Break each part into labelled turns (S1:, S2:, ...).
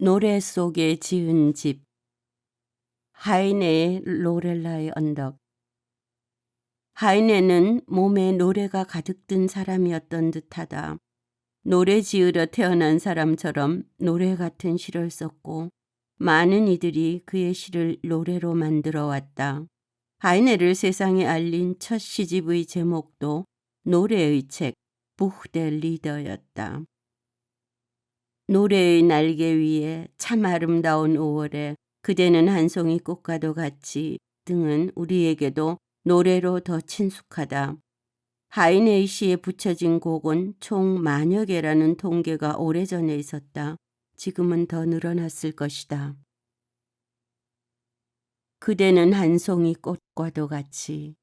S1: 노래 속에 지은 집 하이네의 로렐라의 언덕 하이네는 몸에 노래가 가득 든 사람이었던 듯하다. 노래 지으려 태어난 사람처럼 노래 같은 시를 썼고 많은 이들이 그의 시를 노래로 만들어 왔다. 하이네를 세상에 알린 첫 시집의 제목도 노래의 책 부흐데 리더였다. 노래의 날개 위에 참 아름다운 5월에 그대는 한 송이 꽃과도 같이 등은 우리에게도 노래로 더 친숙하다. 하이네이 시에 붙여진 곡은 총 만여 개라는 통계가 오래전에 있었다. 지금은 더 늘어났을 것이다. 그대는 한 송이 꽃과도 같이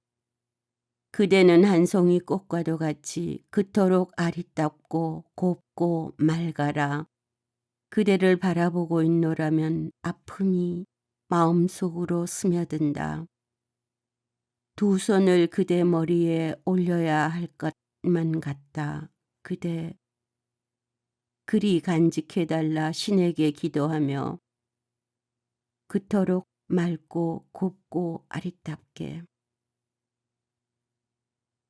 S1: 그대는 한 송이 꽃과도 같이 그토록 아리답고 곱고 맑아라. 그대를 바라보고 있노라면 아픔이 마음속으로 스며든다. 두 손을 그대 머리에 올려야 할 것만 같다. 그대 그리 간직해달라 신에게 기도하며 그토록 맑고 곱고 아리답게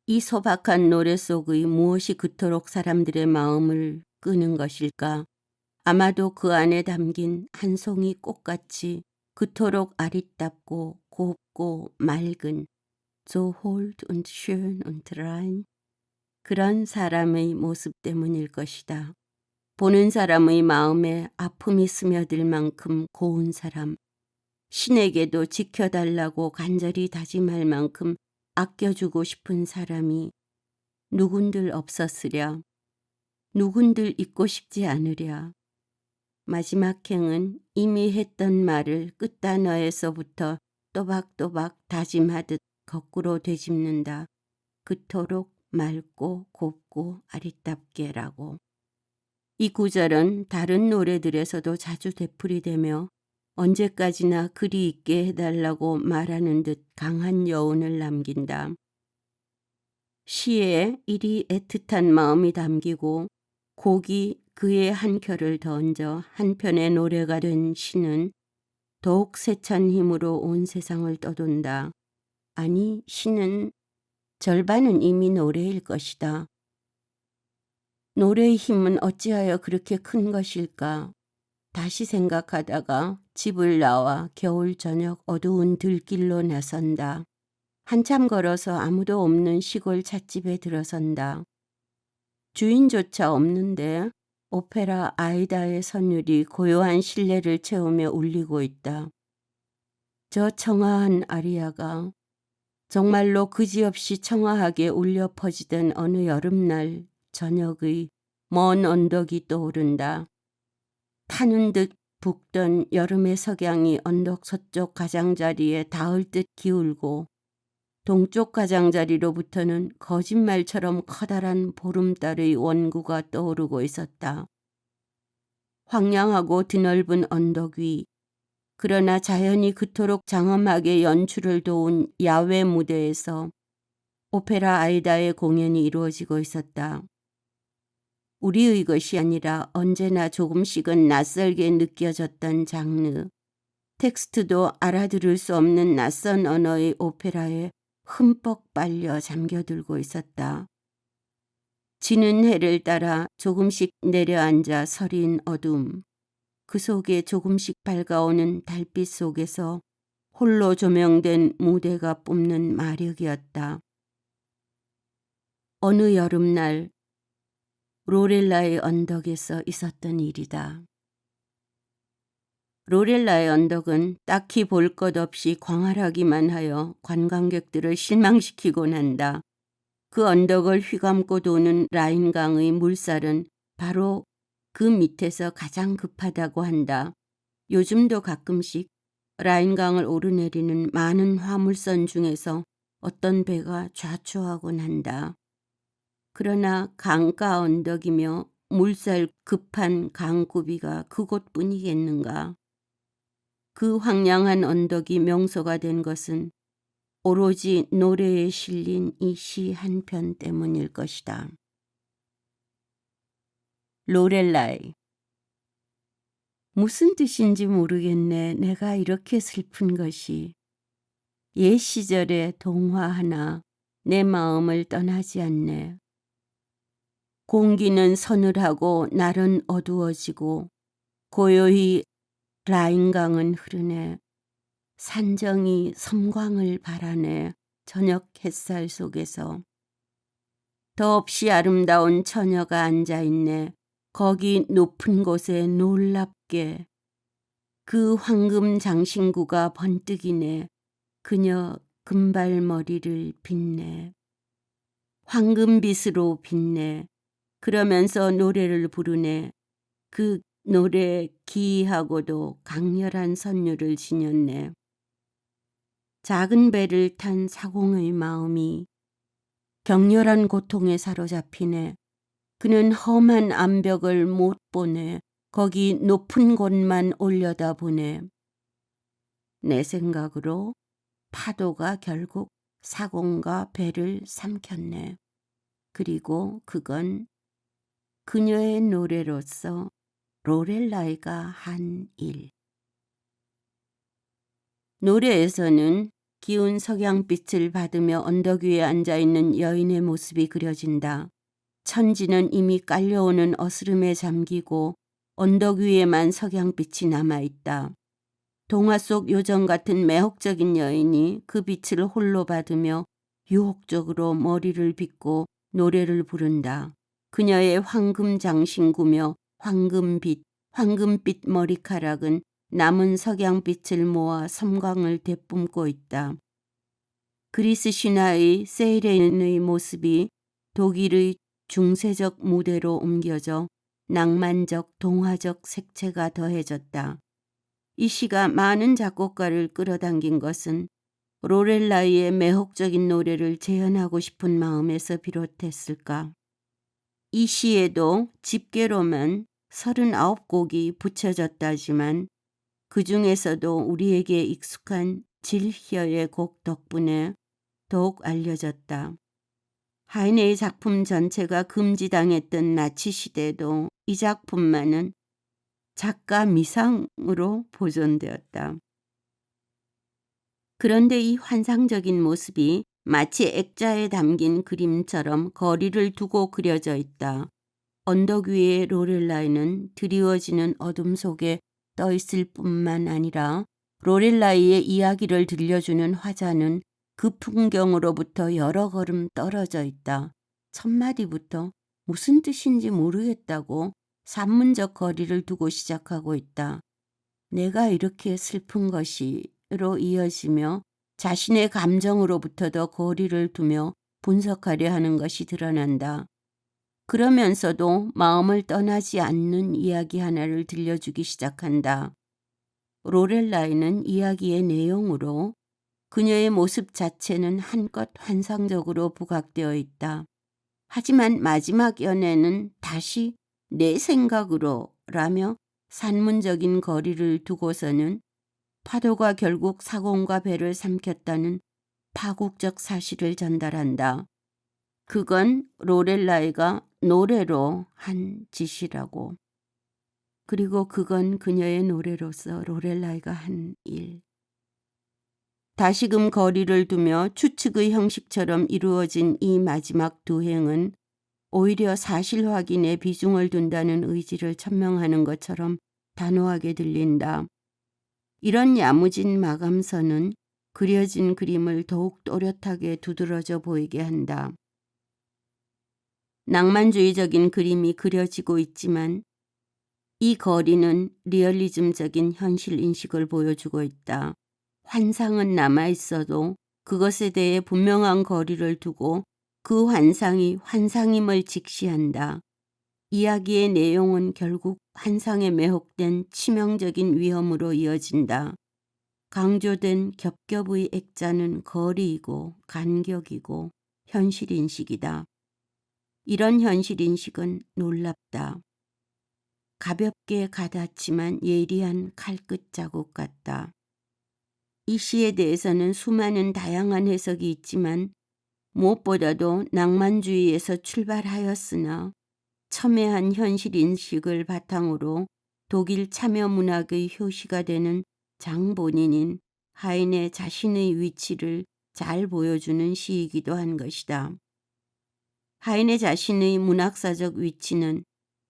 S1: 이 소박한 노래 속의 무엇이 그토록 사람들의 마음을 끄는 것일까? 아마도 그 안에 담긴 한 송이 꽃같이 그토록 아리답고 곱고 맑은 so hold und schön und rein 그런 사람의 모습 때문일 것이다. 보는 사람의 마음에 아픔이 스며들 만큼 고운 사람, 신에게도 지켜달라고 간절히 다짐할 만큼 아껴주고 싶은 사람이 누군들 없었으랴, 누군들 잊고 싶지 않으랴. 마지막 행은 이미 했던 말을 끝단어에서부터 또박또박 다짐하듯 거꾸로 되짚는다. 그토록 맑고 곱고 아리답게라고. 이 구절은 다른 노래들에서도 자주 되풀이되며 언제까지나 그리 있게 해달라고 말하는 듯 강한 여운을 남긴다. 시에 이리 애틋한 마음이 담기고 곡이 그의 한 결을 던져 한편의 노래가 된 시는 더욱 세찬 힘으로 온 세상을 떠돈다. 아니, 시는 절반은 이미 노래일 것이다. 노래의 힘은 어찌하여 그렇게 큰 것일까? 다시 생각하다가 집을 나와 겨울 저녁 어두운 들길로 나선다. 한참 걸어서 아무도 없는 시골 찻집에 들어선다. 주인조차 없는데 오페라 아이다의 선율이 고요한 실내를 채우며 울리고 있다. 저 청아한 아리아가 정말로 그지없이 청아하게 울려 퍼지던 어느 여름날 저녁의 먼 언덕이 떠오른다. 타는 듯 붓던 여름의 석양이 언덕 서쪽 가장자리에 닿을 듯 기울고 동쪽 가장자리로부터는 거짓말처럼 커다란 보름달의 원구가 떠오르고 있었다. 황량하고 드넓은 언덕 위, 그러나 자연이 그토록 장엄하게 연출을 도운 야외 무대에서 오페라 아이다의 공연이 이루어지고 있었다. 우리의 것이 아니라 언제나 조금씩은 낯설게 느껴졌던 장르. 텍스트도 알아들을 수 없는 낯선 언어의 오페라에 흠뻑 빨려 잠겨들고 있었다. 지는 해를 따라 조금씩 내려앉아 서린 어둠. 그 속에 조금씩 밝아오는 달빛 속에서 홀로 조명된 무대가 뿜는 마력이었다. 어느 여름날 로렐라의 언덕에서 있었던 일이다. 로렐라의 언덕은 딱히 볼 것 없이 광활하기만 하여 관광객들을 실망시키곤 한다. 그 언덕을 휘감고 도는 라인강의 물살은 바로 그 밑에서 가장 급하다고 한다. 요즘도 가끔씩 라인강을 오르내리는 많은 화물선 중에서 어떤 배가 좌초하곤 한다. 그러나 강가 언덕이며 물살 급한 강구비가 그곳뿐이겠는가. 그 황량한 언덕이 명소가 된 것은 오로지 노래에 실린 이 시 한 편 때문일 것이다. 로렐라이 무슨 뜻인지 모르겠네. 내가 이렇게 슬픈 것이. 옛 시절의 동화 하나 내 마음을 떠나지 않네. 공기는 서늘하고 날은 어두워지고 고요히 라인강은 흐르네. 산정이 섬광을 바라네. 저녁 햇살 속에서. 더없이 아름다운 처녀가 앉아 있네. 거기 높은 곳에 놀랍게. 그 황금 장신구가 번뜩이네. 그녀 금발머리를 빗네. 황금빛으로 빛내. 그러면서 노래를 부르네. 그 노래 기이하고도 강렬한 선율을 지녔네. 작은 배를 탄 사공의 마음이 격렬한 고통에 사로잡히네. 그는 험한 암벽을 못 보네. 거기 높은 곳만 올려다 보네. 내 생각으로 파도가 결국 사공과 배를 삼켰네. 그리고 그건 그녀의 노래로서 로렐라이가 한 일. 노래에서는 기운 석양빛을 받으며 언덕 위에 앉아 있는 여인의 모습이 그려진다. 천지는 이미 깔려오는 어스름에 잠기고 언덕 위에만 석양빛이 남아 있다. 동화 속 요정 같은 매혹적인 여인이 그 빛을 홀로 받으며 유혹적으로 머리를 빗고 노래를 부른다. 그녀의 황금 장신구며 황금빛, 황금빛 머리카락은 남은 석양빛을 모아 섬광을 되뿜고 있다. 그리스 신화의 세이렌의 모습이 독일의 중세적 무대로 옮겨져 낭만적 동화적 색채가 더해졌다. 이 시가 많은 작곡가를 끌어당긴 것은 로렐라이의 매혹적인 노래를 재현하고 싶은 마음에서 비롯했을까. 이 시에도 집계로만 39곡이 붙여졌다지만 그 중에서도 우리에게 익숙한 질혀의 곡 덕분에 더욱 알려졌다. 하이네의 작품 전체가 금지당했던 나치 시대도 이 작품만은 작가 미상으로 보존되었다. 그런데 이 환상적인 모습이 마치 액자에 담긴 그림처럼 거리를 두고 그려져 있다. 언덕 위의 로렐라이는 드리워지는 어둠 속에 떠 있을 뿐만 아니라 로렐라이의 이야기를 들려주는 화자는 그 풍경으로부터 여러 걸음 떨어져 있다. 첫 마디부터 무슨 뜻인지 모르겠다고 산문적 거리를 두고 시작하고 있다. 내가 이렇게 슬픈 것이로 이어지며 자신의 감정으로부터도 거리를 두며 분석하려 하는 것이 드러난다. 그러면서도 마음을 떠나지 않는 이야기 하나를 들려주기 시작한다. 로렐라이는 이야기의 내용으로 그녀의 모습 자체는 한껏 환상적으로 부각되어 있다. 하지만 마지막 연애는 다시 내 생각으로 라며 산문적인 거리를 두고서는 파도가 결국 사공과 배를 삼켰다는 파국적 사실을 전달한다. 그건 로렐라이가 노래로 한 짓이라고. 그리고 그건 그녀의 노래로서 로렐라이가 한 일. 다시금 거리를 두며 추측의 형식처럼 이루어진 이 마지막 두 행은 오히려 사실 확인에 비중을 둔다는 의지를 천명하는 것처럼 단호하게 들린다. 이런 야무진 마감선은 그려진 그림을 더욱 또렷하게 두드러져 보이게 한다. 낭만주의적인 그림이 그려지고 있지만 이 거리는 리얼리즘적인 현실 인식을 보여주고 있다. 환상은 남아 있어도 그것에 대해 분명한 거리를 두고 그 환상이 환상임을 직시한다. 이야기의 내용은 결국 환상에 매혹된 치명적인 위험으로 이어진다. 강조된 겹겹의 액자는 거리이고 간격이고 현실인식이다. 이런 현실인식은 놀랍다. 가볍게 가닿지만 예리한 칼끝 자국 같다. 이 시에 대해서는 수많은 다양한 해석이 있지만 무엇보다도 낭만주의에서 출발하였으나 첨예한 현실 인식을 바탕으로 독일 참여 문학의 효시가 되는 장 본인인 하인의 자신의 위치를 잘 보여주는 시이기도 한 것이다. 하인의 자신의 문학사적 위치는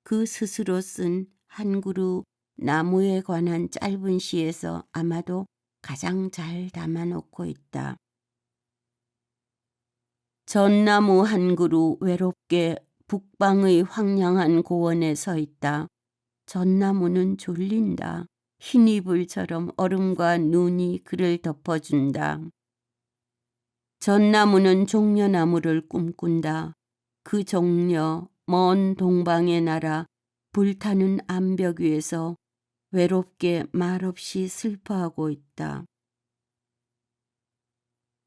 S1: 그 스스로 쓴 한 그루 나무에 관한 짧은 시에서 아마도 가장 잘 담아놓고 있다. 전나무 한 그루 외롭게 북방의 황량한 고원에 서 있다. 전나무는 졸린다. 흰 이불처럼 얼음과 눈이 그를 덮어준다. 전나무는 종려나무를 꿈꾼다. 그 종려 먼 동방의 나라 불타는 암벽 위에서 외롭게 말없이 슬퍼하고 있다.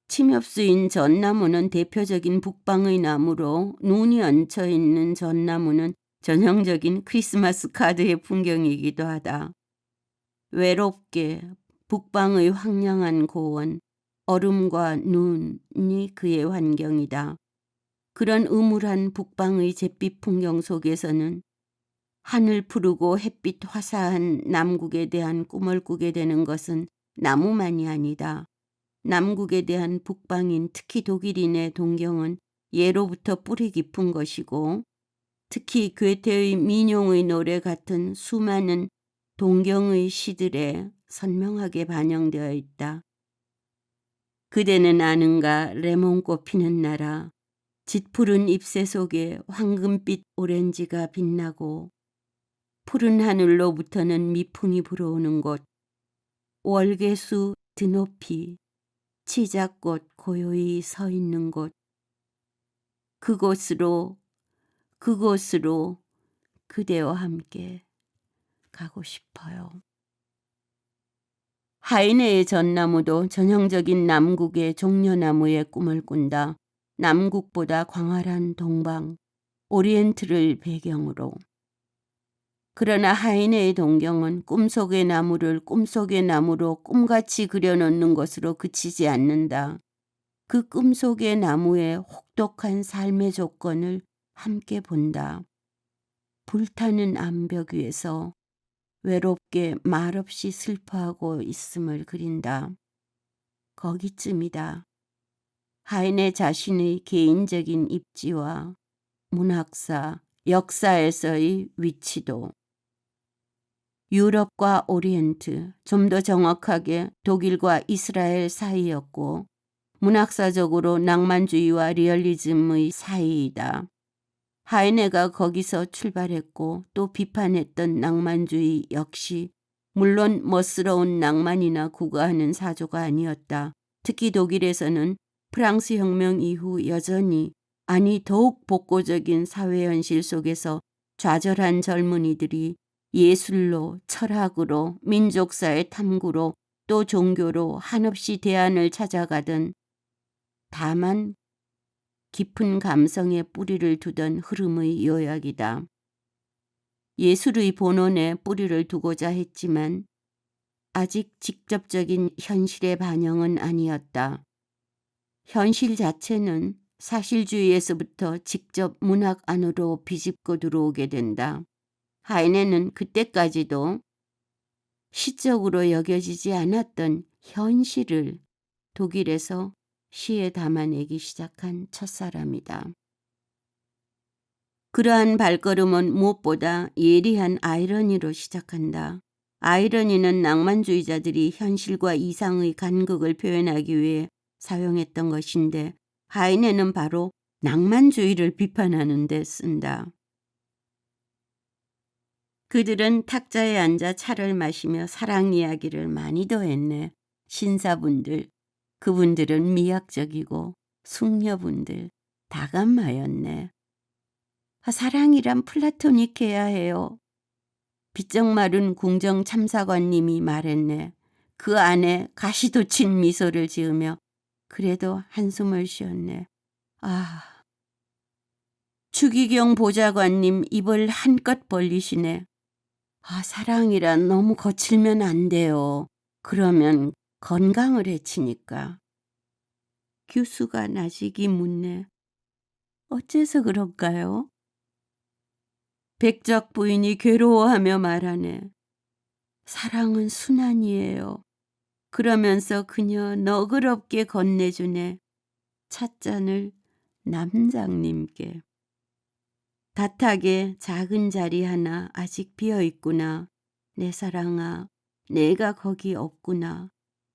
S1: 침엽수인 전나무는 대표적인 북방의 나무로 눈이 얹혀 있는 전나무는 전형적인 크리스마스 카드의 풍경이기도 하다. 외롭게 북방의 황량한 고원, 얼음과 눈이 그의 환경이다. 그런 음울한 북방의 잿빛 풍경 속에서는 하늘 푸르고 햇빛 화사한 남국에 대한 꿈을 꾸게 되는 것은 나무만이 아니다. 남국에 대한 북방인 특히 독일인의 동경은 예로부터 뿌리 깊은 것이고 특히 괴테의 민용의 노래 같은 수많은 동경의 시들에 선명하게 반영되어 있다. 그대는 아는가 레몬꽃 피는 나라 짙푸른 잎새 속에 황금빛 오렌지가 빛나고 푸른 하늘로부터는 미풍이 불어오는 곳 월계수 드높이 치자꽃 고요히 서 있는 곳 그곳으로 그곳으로 그대와 함께 가고 싶어요. 하이네의 전나무도 전형적인 남국의 종려나무의 꿈을 꾼다. 남국보다 광활한 동방, 오리엔트를 배경으로. 그러나 하이네의 동경은 꿈속의 나무를 꿈속의 나무로 꿈같이 그려놓는 것으로 그치지 않는다. 그 꿈속의 나무의 혹독한 삶의 조건을 함께 본다. 불타는 암벽 위에서 외롭게 말없이 슬퍼하고 있음을 그린다. 거기쯤이다. 하인의 자신의 개인적인 입지와 문학사, 역사에서의 위치도 유럽과 오리엔트, 좀 더 정확하게 독일과 이스라엘 사이였고 문학사적으로 낭만주의와 리얼리즘의 사이이다. 하이네가 거기서 출발했고 또 비판했던 낭만주의 역시 물론 멋스러운 낭만이나 구가하는 사조가 아니었다. 특히 독일에서는 프랑스 혁명 이후 여전히 아니 더욱 복고적인 사회 현실 속에서 좌절한 젊은이들이 예술로 철학으로 민족사의 탐구로 또 종교로 한없이 대안을 찾아가던 다만 깊은 감성에 뿌리를 두던 흐름의 요약이다. 예술의 본원에 뿌리를 두고자 했지만 아직 직접적인 현실의 반영은 아니었다. 현실 자체는 사실주의에서부터 직접 문학 안으로 비집고 들어오게 된다. 하이네는 그때까지도 시적으로 여겨지지 않았던 현실을 독일에서 시에 담아내기 시작한 첫사람이다. 그러한 발걸음은 무엇보다 예리한 아이러니로 시작한다. 아이러니는 낭만주의자들이 현실과 이상의 간극을 표현하기 위해 사용했던 것인데 하이네는 바로 낭만주의를 비판하는 데 쓴다. 그들은 탁자에 앉아 차를 마시며 사랑 이야기를 많이도 했네. 신사분들, 그분들은 미학적이고 숙녀분들 다감마였네. 아, 사랑이란 플라토닉해야 해요. 빗정 마른 궁정 참사관님이 말했네. 그 안에 가시도친 미소를 지으며 그래도 한숨을 쉬었네. 아. 추기경 보좌관님 입을 한껏 벌리시네. 아, 사랑이란 너무 거칠면 안 돼요. 그러면 건강을 해치니까. 규수가 나직이 묻네. 어째서 그럴까요? 백작 부인이 괴로워하며 말하네. 사랑은 순환이에요. 그러면서 그녀 너그럽게 건네주네. 찻잔을 남장님께. 다탁에 작은 자리 하나 아직 비어 있구나. 내 사랑아, 내가 거기 없구나.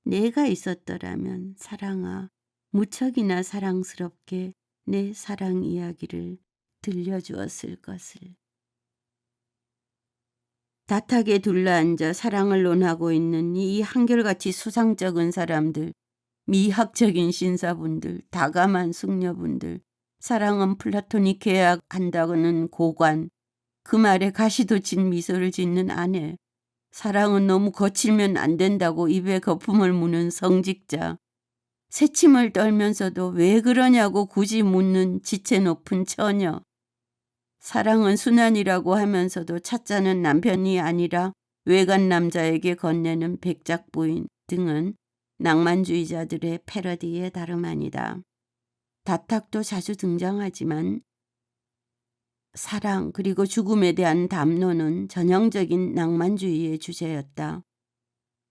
S1: 내가 있었더라면 사랑아, 무척이나 사랑스럽게 내 사랑 이야기를 들려주었을 것을. 다탁에 둘러앉아 사랑을 논하고 있는 이 한결같이 수상쩍은 사람들, 미학적인 신사분들, 다감한 숙녀분들, 사랑은 플라토닉 계약한다고는 고관, 그 말에 가시도 진 미소를 짓는 아내, 사랑은 너무 거칠면 안 된다고 입에 거품을 무는 성직자, 새침을 떨면서도 왜 그러냐고 굳이 묻는 지체 높은 처녀, 사랑은 순환이라고 하면서도 찾자는 남편이 아니라 외간 남자에게 건네는 백작 부인 등은 낭만주의자들의 패러디의 다름 아니다. 다탁도 자주 등장하지만 사랑 그리고 죽음에 대한 담론은 전형적인 낭만주의의 주제였다.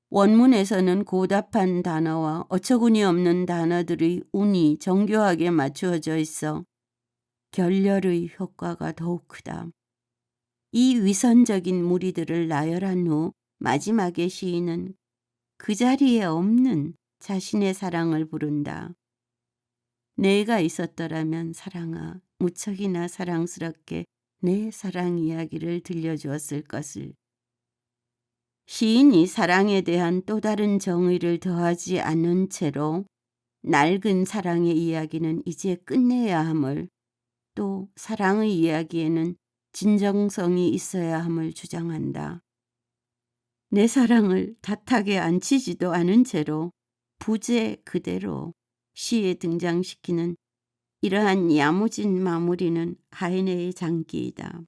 S1: 원문에서는 고답한 단어와 어처구니 없는 단어들의 운이 정교하게 맞추어져 있어 결렬의 효과가 더욱 크다. 이 위선적인 무리들을 나열한 후 마지막에 시인은 그 자리에 없는 자신의 사랑을 부른다. 내가 있었더라면 사랑아, 무척이나 사랑스럽게 내 사랑 이야기를 들려주었을 것을. 시인이 사랑에 대한 또 다른 정의를 더하지 않은 채로 낡은 사랑의 이야기는 이제 끝내야 함을 또 사랑의 이야기에는 진정성이 있어야 함을 주장한다. 내 사랑을 다탁에 앉히지도 않은 채로 부재 그대로 시에 등장시키는 이러한 야무진 마무리는 하이네의 장기이다.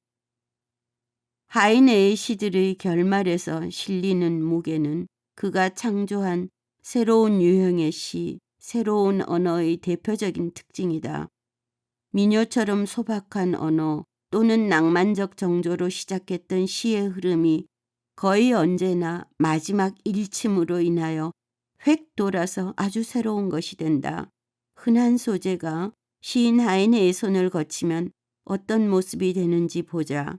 S1: 하이네의 시들의 결말에서 실리는 무게는 그가 창조한 새로운 유형의 시, 새로운 언어의 대표적인 특징이다. 미녀처럼 소박한 언어 또는 낭만적 정조로 시작했던 시의 흐름이 거의 언제나 마지막 일침으로 인하여 획 돌아서 아주 새로운 것이 된다. 흔한 소재가 시인 하이네의 손을 거치면 어떤 모습이 되는지 보자.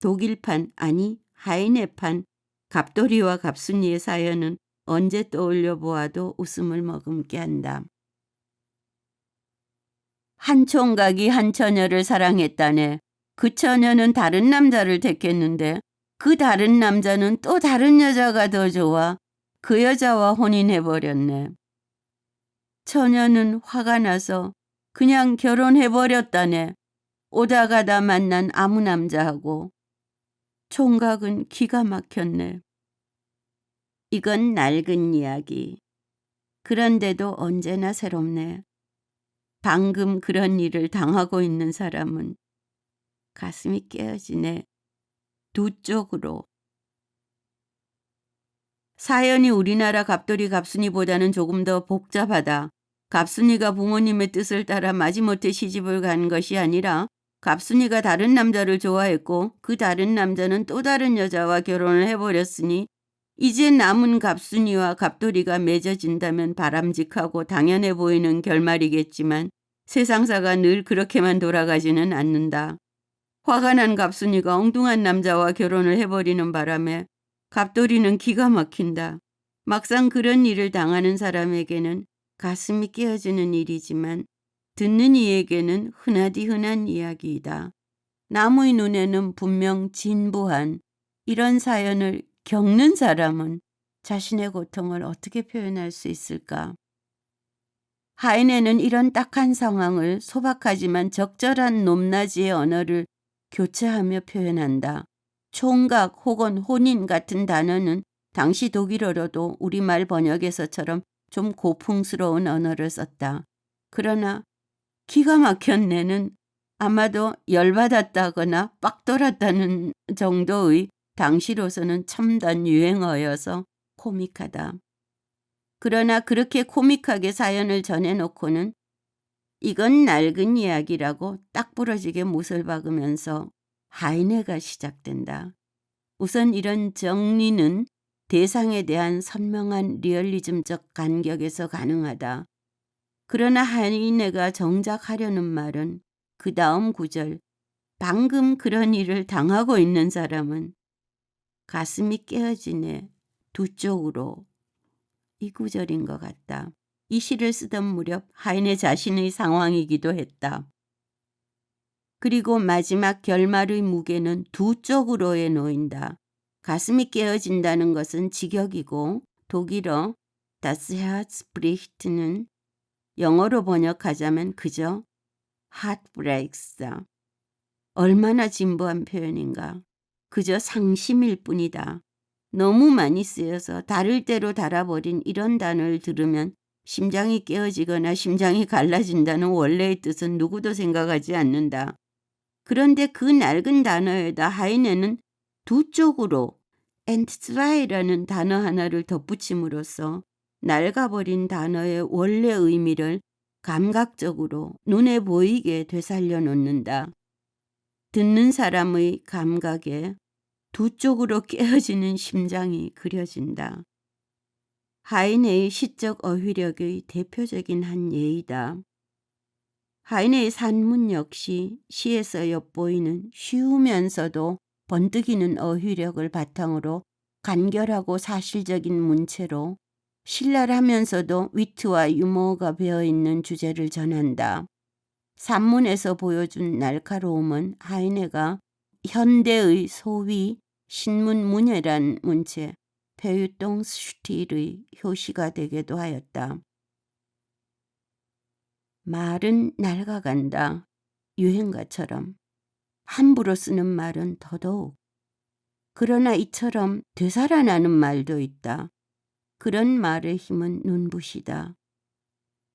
S1: 독일판 아니 하이네판 갑돌이와 갑순이의 사연은 언제 떠올려 보아도 웃음을 머금게 한다. 한 총각이 한 처녀를 사랑했다네. 그 처녀는 다른 남자를 택했는데 그 다른 남자는 또 다른 여자가 더 좋아. 그 여자와 혼인해버렸네. 처녀는 화가 나서 그냥 결혼해버렸다네. 오다 가다 만난 아무 남자하고. 총각은 기가 막혔네. 이건 낡은 이야기. 그런데도 언제나 새롭네. 방금 그런 일을 당하고 있는 사람은 가슴이 깨어지네. 두 쪽으로. 사연이 우리나라 갑돌이 갑순이보다는 조금 더 복잡하다. 갑순이가 부모님의 뜻을 따라 마지못해 시집을 간 것이 아니라 갑순이가 다른 남자를 좋아했고 그 다른 남자는 또 다른 여자와 결혼을 해버렸으니 이제 남은 갑순이와 갑돌이가 맺어진다면 바람직하고 당연해 보이는 결말이겠지만 세상사가 늘 그렇게만 돌아가지는 않는다. 화가 난 갑순이가 엉뚱한 남자와 결혼을 해버리는 바람에 갑돌이는 기가 막힌다. 막상 그런 일을 당하는 사람에게는 가슴이 깨어지는 일이지만 듣는 이에게는 흔하디 흔한 이야기이다. 남의 눈에는 분명 진부한 이런 사연을 겪는 사람은 자신의 고통을 어떻게 표현할 수 있을까? 하인에는 이런 딱한 상황을 소박하지만 적절한 높낮이의 언어를 교체하며 표현한다. 총각 혹은 혼인 같은 단어는 당시 독일어로도 우리말 번역에서처럼 좀 고풍스러운 언어를 썼다. 그러나 기가 막혔네는 아마도 열받았다거나 빡 돌았다는 정도의 당시로서는 첨단 유행어여서 코믹하다. 그러나 그렇게 코믹하게 사연을 전해놓고는 이건 낡은 이야기라고 딱 부러지게 못을 박으면서 하이네가 시작된다. 우선 이런 정리는 대상에 대한 선명한 리얼리즘적 간격에서 가능하다. 그러나 하이네가 정작 하려는 말은 그 다음 구절 방금 그런 일을 당하고 있는 사람은 가슴이 깨어지네 두 쪽으로 이 구절인 것 같다. 이 시를 쓰던 무렵 하인의 자신의 상황이기도 했다. 그리고 마지막 결말의 무게는 두 쪽으로에 놓인다. 가슴이 깨어진다는 것은 직역이고 독일어 Das Herz bricht는 영어로 번역하자면 그저 heartbreaks다. 얼마나 진부한 표현인가. 그저 상심일 뿐이다. 너무 많이 쓰여서 다를 대로 달아버린 이런 단어를 들으면 심장이 깨어지거나 심장이 갈라진다는 원래의 뜻은 누구도 생각하지 않는다. 그런데 그 낡은 단어에다 하이네는 두 쪽으로 엔트스라이라는 단어 하나를 덧붙임으로써 낡아버린 단어의 원래 의미를 감각적으로 눈에 보이게 되살려 놓는다. 듣는 사람의 감각에 두 쪽으로 깨어지는 심장이 그려진다. 하이네의 시적 어휘력의 대표적인 한 예이다. 하이네의 산문 역시 시에서 엿보이는 쉬우면서도 번뜩이는 어휘력을 바탕으로 간결하고 사실적인 문체로 신랄하면서도 위트와 유머가 배어있는 주제를 전한다. 산문에서 보여준 날카로움은 하이네가 현대의 소위 신문 문예란 문체 페유동 슈틸의 효시가 되기도 하였다. 말은 낡아간다. 유행가처럼. 함부로 쓰는 말은 더더욱. 그러나 이처럼 되살아나는 말도 있다. 그런 말의 힘은 눈부시다.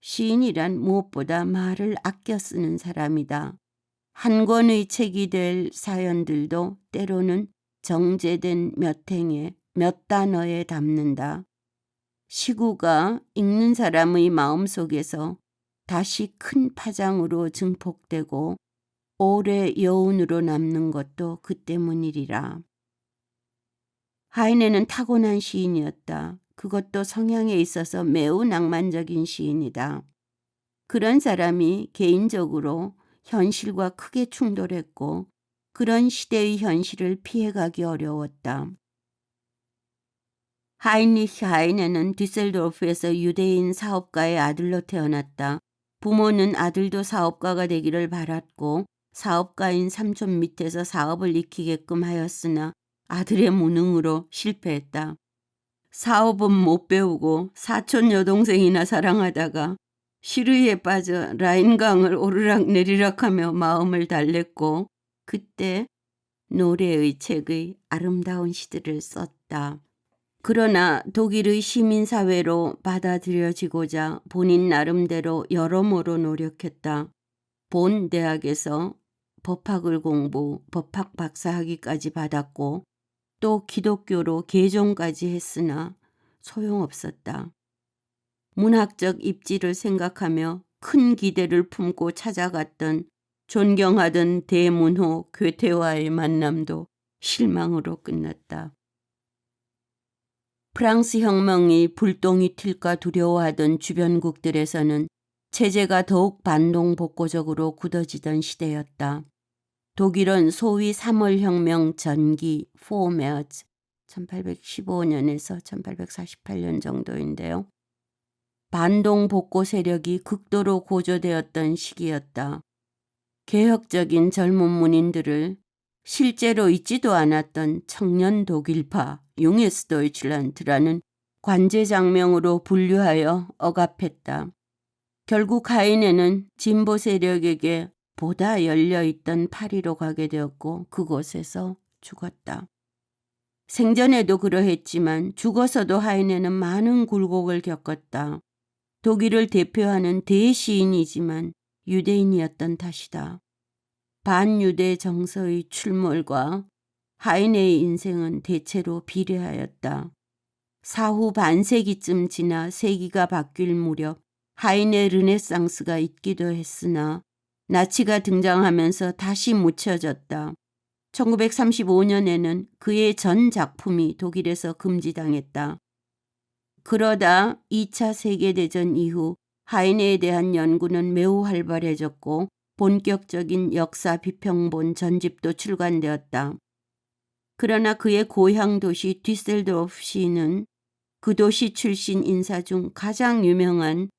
S1: 시인이란 무엇보다 말을 아껴 쓰는 사람이다. 한 권의 책이 될 사연들도 때로는 정제된 몇 행에 몇 단어에 담는다. 시구가 읽는 사람의 마음속에서 다시 큰 파장으로 증폭되고 오래 여운으로 남는 것도 그 때문이리라. 하이네는 타고난 시인이었다. 그것도 성향에 있어서 매우 낭만적인 시인이다. 그런 사람이 개인적으로 현실과 크게 충돌했고 그런 시대의 현실을 피해가기 어려웠다. 하인리히 하이네는 디셀도르프에서 유대인 사업가의 아들로 태어났다. 부모는 아들도 사업가가 되기를 바랐고 사업가인 삼촌 밑에서 사업을 익히게끔 하였으나 아들의 무능으로 실패했다. 사업은 못 배우고 사촌 여동생이나 사랑하다가 시르에 빠져 라인강을 오르락 내리락하며 마음을 달랬고 그때 노래의 책의 아름다운 시들을 썼다. 그러나 독일의 시민사회로 받아들여지고자 본인 나름대로 여러모로 노력했다. 본 대학에서 법학을 공부, 법학 박사학위까지 받았고 또 기독교로 개종까지 했으나 소용없었다. 문학적 입지를 생각하며 큰 기대를 품고 찾아갔던 존경하던 대문호 괴테와의 만남도 실망으로 끝났다. 프랑스 혁명이 불똥이 튈까 두려워하던 주변국들에서는 체제가 더욱 반동복고적으로 굳어지던 시대였다. 독일은 소위 3월 혁명 전기 포메어즈 1815년에서 1848년 정도인데요. 반동복고 세력이 극도로 고조되었던 시기였다. 개혁적인 젊은 문인들을 실제로 있지도 않았던 청년 독일파 융에스 도이칠란트라는 관제 장명으로 분류하여 억압했다. 결국 하인에는 진보 세력에게 보다 열려있던 파리로 가게 되었고 그곳에서 죽었다. 생전에도 그러했지만 죽어서도 하인에는 많은 굴곡을 겪었다. 독일을 대표하는 대시인이지만 유대인이었던 탓이다. 반유대 정서의 출몰과 하이네의 인생은 대체로 비례하였다. 사후 반세기쯤 지나 세기가 바뀔 무렵 하이네 르네상스가 있기도 했으나 나치가 등장하면서 다시 묻혀졌다. 1935년에는 그의 전 작품이 독일에서 금지당했다. 그러다 2차 세계대전 이후 하이네에 대한 연구는 매우 활발해졌고 본격적인 역사 비평본 전집도 출간되었다. 그러나 그의 고향 도시 뒤셀도르프 시는 그 도시 출신 인사 중 가장 유명한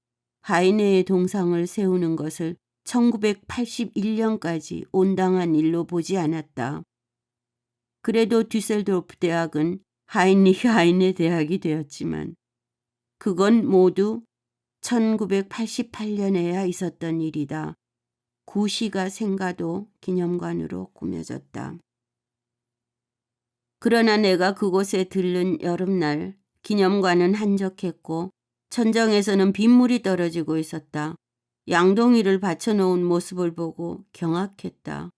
S1: 하이네의 동상을 세우는 것을 1981년까지 온당한 일로 보지 않았다. 그래도 뒤셀도르프 대학은 하인리히 하이네 대학이 되었지만 그건 모두 1988년에야 있었던 일이다. 구시가 생가도 기념관으로 꾸며졌다. 그러나 내가 그곳에 들른 여름날 기념관은 한적했고 천정에서는 빗물이 떨어지고 있었다. 양동이를 받쳐놓은 모습을 보고 경악했다.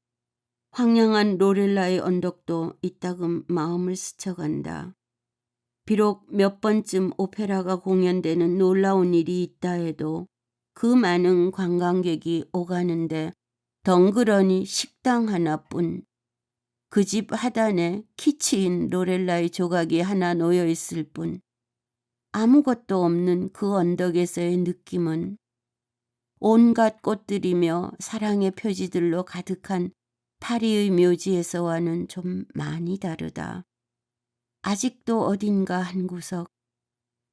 S1: 황량한 로렐라의 언덕도 이따금 마음을 스쳐간다. 비록 몇 번쯤 오페라가 공연되는 놀라운 일이 있다 해도 그 많은 관광객이 오가는데 덩그러니 식당 하나뿐 그 집 하단에 키치인 로렐라의 조각이 하나 놓여 있을 뿐 아무것도 없는 그 언덕에서의 느낌은 온갖 꽃들이며 사랑의 표지들로 가득한 파리의 묘지에서와는 좀 많이 다르다. 아직도 어딘가 한 구석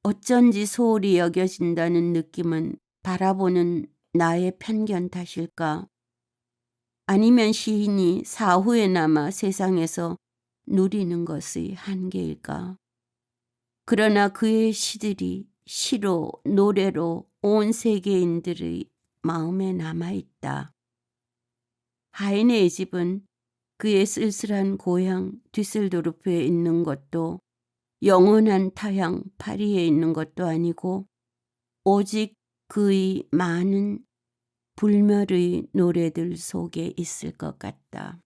S1: 어쩐지 소홀히 여겨진다는 느낌은 바라보는 나의 편견 탓일까? 아니면 시인이 사후에나마 세상에서 누리는 것의 한계일까? 그러나 그의 시들이 시로 노래로 온 세계인들의 마음에 남아있다. 하이네의 집은 그의 쓸쓸한 고향 뒤슬도르프에 있는 것도 영원한 타향 파리에 있는 것도 아니고 오직 그의 많은 불멸의 노래들 속에 있을 것 같다.